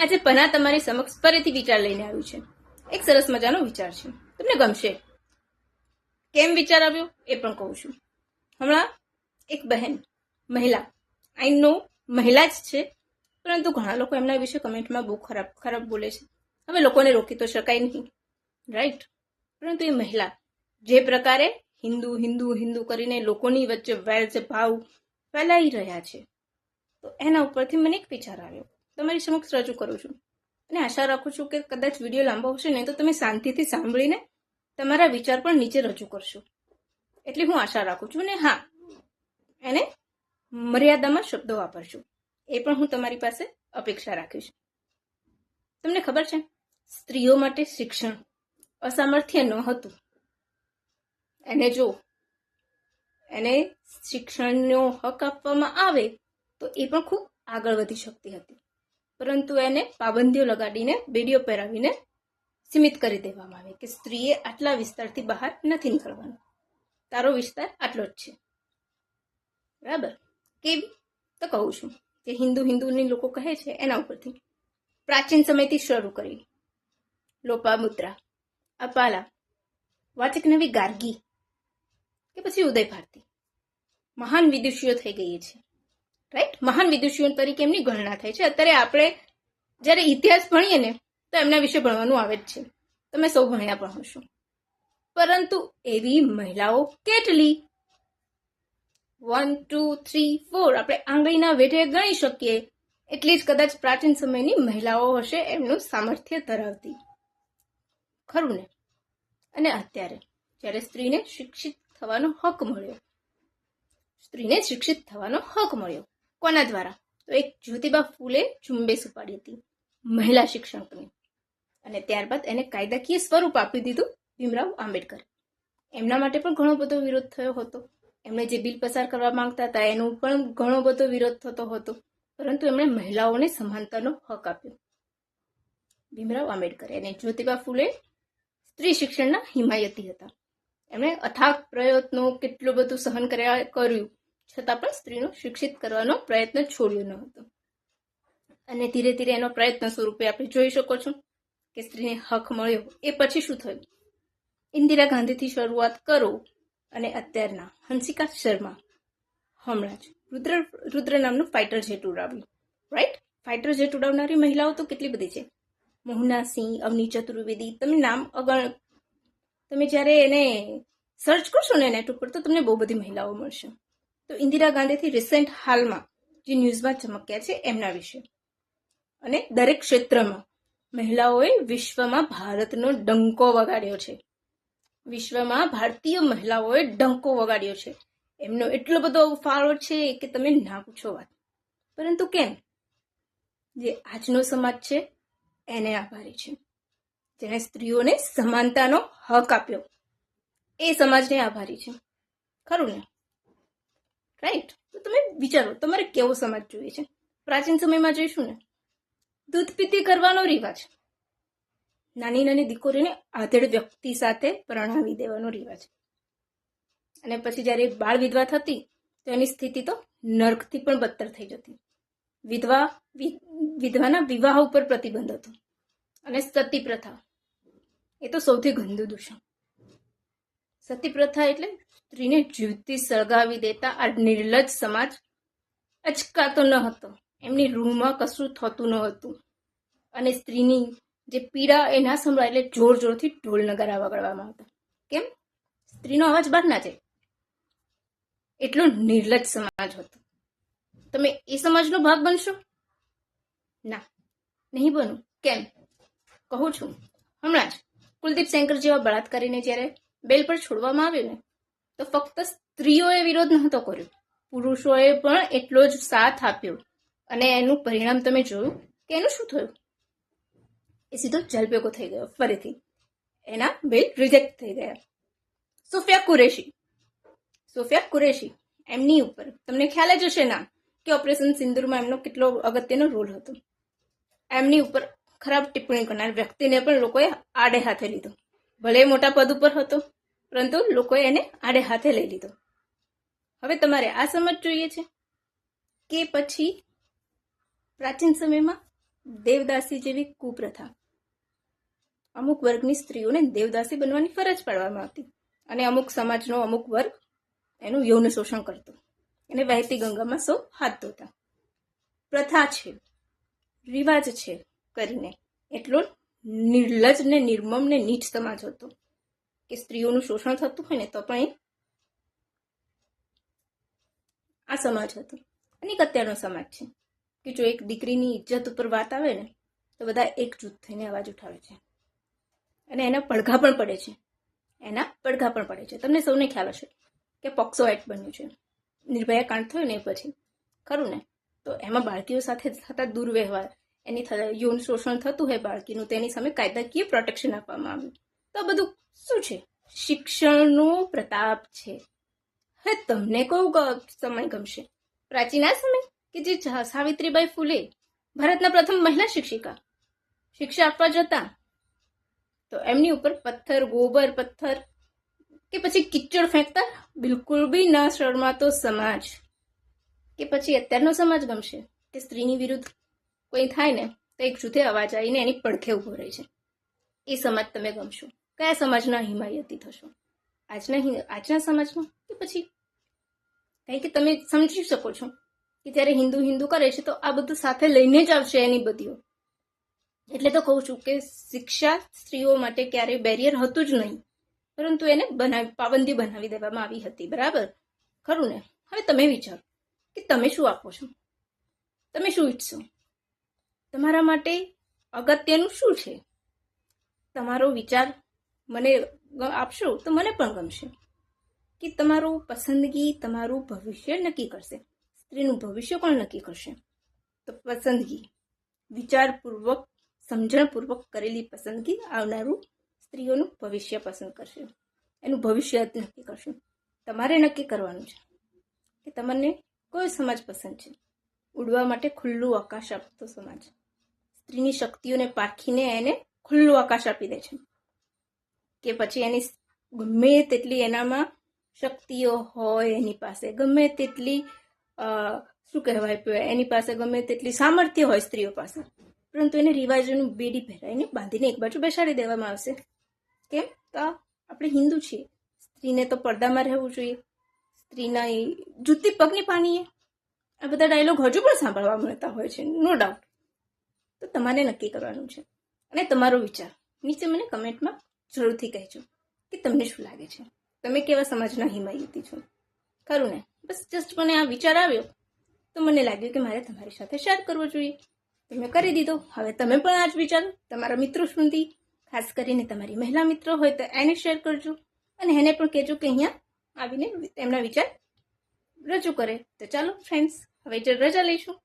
આજે પના તમારી સમક્ષ ફરીથી વિચાર લઈને આવ્યું છે. એક સરસ મજાનો વિચાર છે. તમને ગમશે? કેમ વિચાર આવ્યો? એ પણ કહું છું. હમણાં એક બહેન, મહિલા. આઈ નો મહિલા જ છે, પરંતુ ઘણા લોકો એમના વિશે કમેન્ટમાં બહુ ખરાબ ખરાબ બોલે છે. હવે લોકોને રોકી તો શકાય નહીં. રાઈટ પરંતુ એ મહિલા, જે પ્રકારે હિન્દુ હિન્દુ હિન્દુ કરીને લોકોની વચ્ચે વેર ભાવ ફેલાઈ રહ્યા છે. તો એના ઉપરથી મને એક વિચાર આવ્યો. તમારી સમક્ષ રજૂ કરું છું. અને આશા રાખું છું કે કદાચ વીડિયો લાંબો હશે ને તો તમે શાંતિથી સાંભળીને તમારા વિચાર પણ નીચે રજૂ કરશો. એટલે હું આશા રાખું છું અને હા, એને મર્યાદામાં શબ્દો વાપરશો. એ પણ હું તમારી પાસે અપેક્ષા રાખીશ. તમને ખબર છે, સ્ત્રીઓ માટે શિક્ષણ અસામર્થ્ય ન હતું. એને જો એને શિક્ષણનો હક આપવામાં આવે, તો એ પણ ખૂબ આગળ વધી શકતી હતી. પરંતુ એને પાબંદીઓ લગાડીને, બેડીઓ પહેરાવીને સીમિત કરી દેવામાં આવે કે સ્ત્રીએ આટલા વિસ્તારથી બહાર નથી નીકળવાનું. તારો વિસ્તાર આટલો જ છે. બરાબર? કેમ તો કહું છું જે હિન્દુ હિન્દુની લોકો કહે છે એના ઉપરથી. પ્રાચીન સમયથી શરૂ કરી. લોપામુદ્રા, અપાલા, વાચક નવી ગાર્ગી કે પછી ઉદય ભારતી મહાન વિદુષીઓ થઈ ગઈ છે. રાઈટ મહાન વિદુષીઓ તરીકે એમની ગણના થાય છે. અત્યારે આપણે જ્યારે ઇતિહાસ ભણીએ ને, તો એમના વિશે ભણવાનું આવે જ છે. તમે સૌ ભણ્યા પણ હશો. પરંતુ એવી મહિલાઓ કેટલી? વન ટુ થ્રી ફોર આપણે આંગળીના વેઢે ગણી શકીએ. એટલી જ કદાચ પ્રાચીન સમયની મહિલાઓ હશે એમનું સામર્થ્ય ધરાવતી. ખરું ને? અને અત્યારે, જ્યારે સ્ત્રીને શિક્ષિત થવાનો હક મળ્યો. સ્ત્રીને શિક્ષિત થવાનો હક મળ્યો. કોના દ્વારા? તો એક જ્યોતિબા ફૂલે ઝુંબેશ ઉપાડી હતી, મહિલા શિક્ષકની. અને ત્યારબાદ એને કાયદાકીય સ્વરૂપ આપી દીધું ભીમરાવ આંબેડકર. એમના માટે પણ ઘણો બધો વિરોધ થયો હતો. એમણે જે બિલ પસાર કરવા માંગતા હતા, એનો પણ ઘણો બધો વિરોધ થતો હતો. પરંતુ એમણે મહિલાઓને સમાનતાનો હક આપ્યો. ભીમરાવ આંબેડકર અને જ્યોતિબા ફૂલે સ્ત્રી શિક્ષણના હિમાયતી હતા. એમણે અથાગ પ્રયત્નો કેટલું બધું સહન કર્યા કર્યું. છતાં પણ સ્ત્રીનું શિક્ષિત કરવાનો પ્રયત્ન છોડ્યો ન હતો. અને ધીરે ધીરે એનો પ્રયત્ન સ્વરૂપે આપણે જોઈ શકો છો કે સ્ત્રીને હક મળ્યો. એ પછી શું થયું? ઇન્દિરા ગાંધીથી શરૂઆત કરો અને અત્યારના હંસિકા શર્મા. હમણાં જ. રુદ્ર રુદ્ર નામનું ફાઇટર જેટ ઉડાવ્યું. રાઈટ ફાઇટર જેટ ઉડાવનારી મહિલાઓ તો કેટલી બધી છે? મોહના સિંહ અવની ચતુર્વેદી, તમે નામ અગણ, તમે જ્યારે એને સર્ચ કરશો ને નેટ ઉપર તો તમને બહુ બધી મહિલાઓ મળશે. તો ઇન્દિરા ગાંધીથી રિસેન્ટ હાલમાં જે ન્યૂઝમાં ચમક્યા છે એમના વિશે. અને દરેક ક્ષેત્રમાં મહિલાઓએ વિશ્વમાં ભારતનો ડંકો વગાડ્યો છે. વિશ્વમાં ભારતીય મહિલાઓએ ડંકો વગાડ્યો છે. એમનો એટલો બધો ફાળો છે કે તમે ના પૂછો વાત. પરંતુ કેમ? જે આજનો સમાજ છે, એને આભારી છે. જેણે સ્ત્રીઓને સમાનતાનો હક આપ્યો. એ સમાજને આભારી છે. ખરું ને? રાઈટ તો તમે વિચારો, તમારે કેવો સમાજ જોઈએ છે? પ્રાચીન સમયમાં જોઈશું ને, દૂધ પીતી કરવાનો રિવાજ. નાની નાની દીકરીને આધેડ વ્યક્તિ સાથે પરણાવી દેવાનો રિવાજ. અને પછી જ્યારે બાળ વિધવા થતી, તો એની સ્થિતિ તો નર્કથી પણ બદતર થઈ જતી. વિધવા વિધવાના વિવાહ ઉપર પ્રતિબંધ હતો. અને સતી પ્રથા એ તો સૌથી ગંદુ દૂષણ. સતી પ્રથા એટલે સ્ત્રીને જીવતી સળગાવી દેતા આ નિર્લજ સમાજ અચકાતો ન હતો. એમની રૂહમાં કશું થતું ન હતું. અને સ્ત્રીની જે પીડા એ ના સંભળાય એટલે જોર જોરથી ઢોલ નગારા વગાડવામાં આવતા. કેમ? સ્ત્રીનો અવાજ બહાર ના જાય. એટલો નિર્લજ સમાજ હતો. તમે એ સમાજનો ભાગ બનશો? ના, નહીં બનું. કેમ? કહું છું. હમણાં જ કુલદીપ સેંકર જેવા બળાત્કારીને જ્યારે બેલ પર છોડવામાં આવ્યો ને, તો ફક્ત સ્ત્રીઓએ વિરોધ નહોતો કર્યો. પુરુષોએ પણ એટલો જ સાથ આપ્યો. અને એનું પરિણામ તમે જોયું કે એનું શું થયું? એ સીધો જલપેકો થઈ ગયો ફરીથી. એના બેલ રિજેક્ટ થઈ ગયા. સોફિયા કુરેશી. સોફિયા કુરેશી, એમની ઉપર. તમને ખ્યાલ જ હશે ના કે ઓપરેશન સિંદુરમાં એમનો કેટલો અગત્યનો રોલ હતો. એમની ઉપર ખરાબ ટિપ્પણી કરનાર વ્યક્તિને પણ લોકોએ આડે હાથે લીધો. ભલે મોટા પદ ઉપર હતો, પરંતુ લોકોએ એને આડે હાથે લઈ લીધો. હવે તમારે આ સમજ જોઈએ છે કે પછી પ્રાચીન સમયમાં દેવદાસી જેવી કુપ્રથા અમુક વર્ગની સ્ત્રીઓને દેવદાસી બનવાની ફરજ પાડવામાં આવતી અને અમુક સમાજનો અમુક વર્ગ એનું યૌન શોષણ કરતો. એને વહેતી ગંગામાં સૌ હાથ ધોતા. પ્રથા છે, રિવાજ છે કરીને એટલો નિર્લજ ને નિર્મમ ને નીચ સમાજ હતો. કે સ્ત્રીઓનું શોષણ થતું હોય ને તો પણ એ આ સમાજ હતો. અને એક અત્યારનો સમાજ છે. કે જો એક દીકરીની ઇજ્જત ઉપર વાત આવે ને, તો બધા એકજૂથ થઈને અવાજ ઉઠાવે છે. અને એના પડઘા પણ પડે છે. એના પડઘા પણ પડે છે. તમને સૌને ખ્યાલ હશે કે પોક્સો એક્ટ બન્યું છે. નિર્ભયા કાંડ થયો ને એ પછી. ખરું ને? તો એમાં બાળકીઓ સાથે થતા દુર્વ્યવહાર એની યૌન શોષણ થતું હોય બાળકીનું, તેની સામે કાયદાકીય પ્રોટેક્શન આપવામાં આવ્યું તો બધું શું છે? શિક્ષણનો પ્રતાપ છે. હવે તમને કહું સમય ગમશે? પ્રાચીન આ સમય? કે જે સાવિત્રીબાઈ ફૂલે, ભારતના પ્રથમ મહિલા શિક્ષિકા? શિક્ષા આપવા જતા? તો એમની ઉપર પથ્થર, ગોબર પથ્થર કે પછી કિચડ ફેંકતા? બિલકુલ બી ના શરમાતો સમાજ. કે પછી અત્યારનો સમાજ ગમશે? કે સ્ત્રીની વિરુદ્ધ કોઈ થાય ને, તો એક જૂથે અવાજ આવીને એની પડખે ઊભો રહે છે. એ સમાજ તમે ગમશો. કયા સમાજના હિમાયતી થશો? આજના આજના સમાજમાં? કે પછી? કારણ કે તમે સમજી શકો છો કે જ્યારે હિન્દુ હિન્દુ કરે છે, તો આ બધું સાથે લઈને જ આવશે એની બધીઓ એટલે તો કહું છું કે શિક્ષા સ્ત્રીઓ માટે ક્યારેય બેરિયર હતું જ નહીં. પરંતુ એને બનાવી, પાબંદી બનાવી દેવામાં આવી હતી. બરાબર? ખરું ને? હવે તમે વિચારો કે તમે શું આપો છો? તમે શું ઈચ્છો? તમારા માટે અગત્યનું શું છે? તમારો વિચાર મને આપશો તો મને પણ ગમશે કે તમારું પસંદગી તમારું ભવિષ્ય નક્કી કરશે. સ્ત્રીનું ભવિષ્ય કોણ નક્કી કરશે. તો પસંદગી, વિચારપૂર્વક, સમજણપૂર્વક કરેલી પસંદગી આવનારું સ્ત્રીઓનું ભવિષ્ય પસંદ કરશે. એનું ભવિષ્ય નક્કી કરશે. તમારે નક્કી કરવાનું છે કે તમને કોઈ સમાજ પસંદ છે. ઉડવા માટે ખુલ્લું આકાશ આપતો સમાજ. સ્ત્રીની શક્તિઓને પાખીને એને ખુલ્લું આકાશ આપી દે છે. કે પછી એની ગમે તેટલી એનામાં શક્તિઓ હોય એની પાસે, ગમે તેટલી શું કહેવાય એની પાસે ગમે તેટલી સામર્થ્ય હોય સ્ત્રીઓ પાસે, પરંતુ એને રિવાજોની બેડી પહેરાવીને બાંધીને એક બાજુ બેસાડી દેવામાં આવશે. કેમ? તો આપણે હિન્દુ છીએ. સ્ત્રીને તો પડદામાં રહેવું જોઈએ. સ્ત્રીના જૂતી પગની પાણીએ. આ બધા ડાયલોગ હજુ પણ સાંભળવા મળતા હોય છે, નો ડાઉટ. તો તમારે નક્કી કરવાનું છે. અને તમારો વિચાર નીચે મને કમેન્ટમાં જરૂરથી કહેજો કે તમને શું લાગે છે. તમે કેવા સમાજના હિમાયતી છો. ખરું ને? બસ જસ્ટ મને આ વિચાર આવ્યો તો મને લાગ્યું કે મારે તમારી સાથે શેર કરવો જોઈએ. તો મેં કરી દીધો. હવે તમે પણ આ જ વિચારો. તમારા મિત્રો સુધી, ખાસ કરીને તમારી મહિલા મિત્રો હોય તો એને શેર કરજો. અને એને પણ કહેજો કે અહીંયા આવીને એમના વિચાર રજૂ કરે. તો ચાલો ફ્રેન્ડ્સ હવે જ રજા લઈશું.